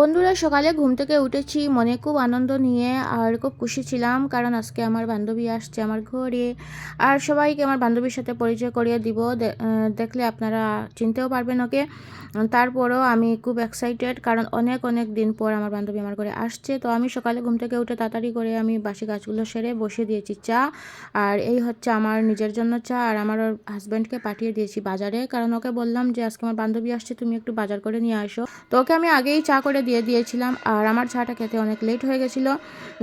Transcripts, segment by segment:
বন্ধুরা, সকালে ঘুম থেকে উঠেছি, মনে খুব আনন্দ নিয়ে আর খুব খুশি ছিলাম কারণ আজকে আমার বান্ধবী আসছে আমার ঘরে। আর সবাইকে আমার বান্ধবীর সাথে পরিচয় করিয়ে দিব। দেখলে আপনারা চিনতেও পারবেন ওকে। তারপরও আমি খুব এক্সাইটেড কারণ অনেক অনেক দিন পর আমার বান্ধবী আমার ঘরে আসছে। তো আমি সকালে ঘুম থেকে উঠে তাড়াতাড়ি করে আমি বাসি গাছগুলো সেরে বসিয়ে দিয়েছি চা। আর এই হচ্ছে আমার নিজের জন্য চা আর আমার হাজব্যান্ডকে পাঠিয়ে দিয়েছি বাজারে। কারণ ওকে বললাম যে, আজকে আমার বান্ধবী আসছে, তুমি একটু বাজার করে নিয়ে আসো। তো ওকে আমি আগেই চা করে দিয়ে দিয়েছিলাম আর আমার চাটা খেতে অনেক লেট হয়ে গেছিল।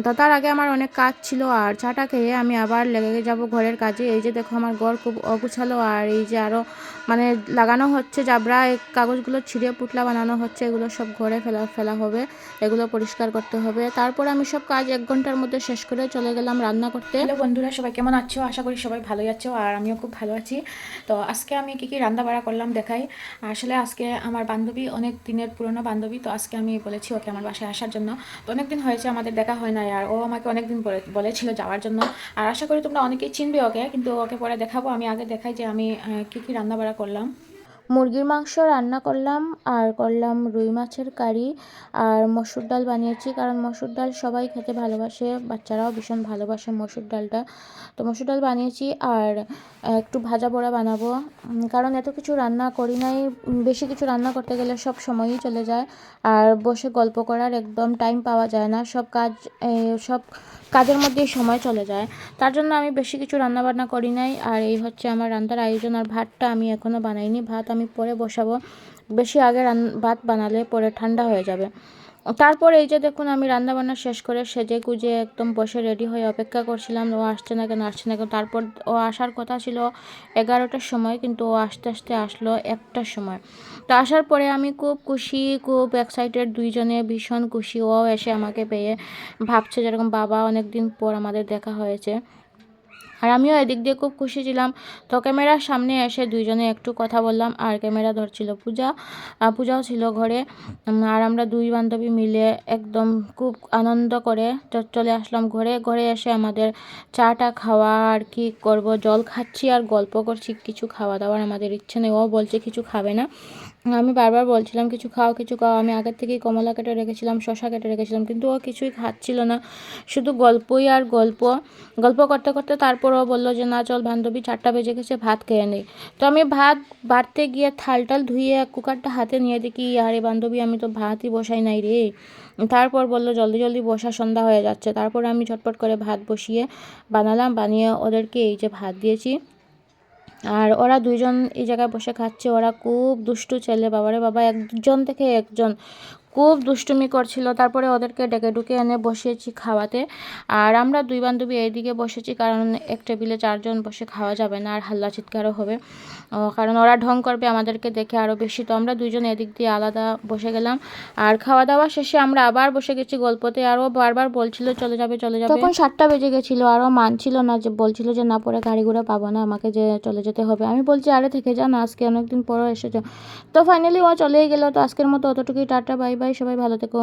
তো তার আগে আমার অনেক কাজ ছিল আর চাটা খেয়ে আমি আবার লেগে যাব ঘরের কাজে। এই যে দেখো আমার ঘর খুব অগুছালো আর এই যে আরও মানে লাগানো হচ্ছে, জাবরা কাগজগুলো ছিঁড়ে পুটলা বানানো হচ্ছে, এগুলো সব ঘরে ফেলা ফেলা হবে, এগুলো পরিষ্কার করতে হবে। তারপর আমি সব কাজ এক ঘণ্টার মধ্যে শেষ করে চলে গেলাম রান্না করতে। হ্যালো বন্ধুরা, সবাই কেমন আছো? আশা করি সবাই ভালোই আছো আর আমিও খুব ভালো আছি। তো আজকে আমি কি কী রান্না বাড়া করলাম দেখাই। আসলে আজকে আমার বান্ধবী অনেক দিনের পুরনো বান্ধবী, তো আজকে আমি বলেছি ওকে আমার বাসায় আসার জন্য। তো অনেক দিন হয়েছে আমাদের দেখা হয় না আর ও আমাকে অনেক দিন বলে, বলেছিল যাওয়ার জন্য। আর আশা করি তোমরা অনেকেই চিনবে ওকে, কিন্তু ওকে পরে দেখাবো। আমি আগে দেখাই যে আমি কি কি রান্না করলাম। মুরগির মাংস রান্না করলাম, আর করলাম রুই মাছের কারি, আর মসুর ডাল বানিয়েছি। কারণ মসুর ডাল সবাই খেতে ভালোবাসে, বাচ্চারাও ভীষণ ভালোবাসে মসুর ডালটা। তো মসুর ডাল বানিয়েছি, আর একটু ভাজা পোড়া বানাবো। কারণ এত কিছু রান্না করি নাই। বেশি কিছু রান্না করতে গেলে সব সময়ই চলে যায়। আর বসে গল্প করার একদম টাইম পাওয়া যায় না। সব কাজ সব কাজের মধ্যেই সময় চলে যায়। তার জন্য আমি বেশি কিছু রান্না বান্না করি নাই। আর এই হচ্ছে আমার রান্নার আয়োজন, আর ভাতটা আমি এখনও বানাইনি। ভাত আমি পরে বসাবো। বেশি আগে রান, ভাত বানালে পরে ঠান্ডা হয়ে যাবে। তারপর এই যে দেখুন আমি রান্না বান্না শেষ করে সেজে গুজে একদম বসে রেডি হয়ে অপেক্ষা করছিলাম। ও আসছে না কেন, আসছে না কেন? তারপর ও আসার কথা ছিল এগারোটার সময়, কিন্তু ও আস্তে আস্তে আসলো একটার সময়। তো আসার পরে আমি খুব খুশি, খুব এক্সাইটেড দুইজনে, ভীষণ খুশি। ও এসে আমাকে পেয়ে ভাবছে যেরকম বাবা অনেক দিন পর আমাদের দেখা হয়েছে। আর আমিও এদিক দিয়ে খুব খুশি ছিলাম। তো ক্যামেরার সামনে এসে দুইজনে একটু কথা বললাম আর ক্যামেরা ধরছিল পূজা। পূজাও ছিল ঘরে। আর আমরা দুই বান্ধবী মিলে একদম খুব আনন্দ করে চলে আসলাম ঘরে। ঘরে এসে আমাদের চাটা খাওয়া আর কি করব, জল খাচ্ছি আর গল্প করছি, কিছু খাওয়া দাওয়ার আমাদের ইচ্ছে নেই। ও বলছে কিছু খাবে না। আমি বারবার বলছিলাম, কিছু খাও কিছু খাও। আমি আগের থেকেই কমলা কেটে রেখেছিলাম শশা কেটে রেখেছিলাম, কিন্তু ও কিছুই খাচ্ছিল না। শুধু গল্পই আর গল্প। গল্প করতে করতে তারপর ও বলল যে, না চল বান্ধবী, চারটা বেজে গেছে, ভাত খেয়ে নেই তো আমি ভাত বাড়তে গিয়ে থাল টাল ধুয়ে কুকারটা হাতে নিয়ে দেখি, আরে বান্ধবী, আমি তো ভাতই বসাই নাই রে। তারপর বলল, জলদি জলদি বসা সন্ধ্যা হয়ে যাচ্ছে। তারপর আমি ঝটপট করে ভাত বসিয়ে বানালাম, বানিয়ে ওদেরকে এই যে ভাত দিয়েছি। আর ওরা দুইজন এই জায়গায় বসে খাচ্ছে, ওরা খুব দুষ্টু ছেলে, বাবারে বাবা, একজন থেকে একজন খুব দুষ্টুমি করছিল। তারপরে ওদেরকে ডেকে ডুকে এনে বসিয়েছি খাওয়াতে। আর আমরা দুই বান্ধবী এইদিকে বসেছি কারণ এক টেবিলে চারজন বসে খাওয়া যাবে না, আর হাল্লা চিৎকারও হবে। কারণ ওরা ঢং করবে আমাদেরকে দেখে আরও বেশি। তো আমরা দুইজন এদিক দিয়ে আলাদা বসে গেলাম। আর খাওয়া দাওয়া শেষে আমরা আবার বসে গেছি গল্পতে। আরও বারবার বলছিল, চলে যাবে চলে যাবে। তখন সাতটা বেজে গেছিল। আরও মানছিল না যে, বলছিল যে, না, পরে গাড়ি ঘোড়া পাবো না, আমাকে যে, চলে যেতে হবে। আমি বলছি, আরে, থেকে যান আজকে অনেকদিন পরও এসেছ। তো ফাইনালি ও চলেই গেলো। তো আজকের মতো অতটুকুই, টাটা বাই। বাই সবাই ভালো থেকো।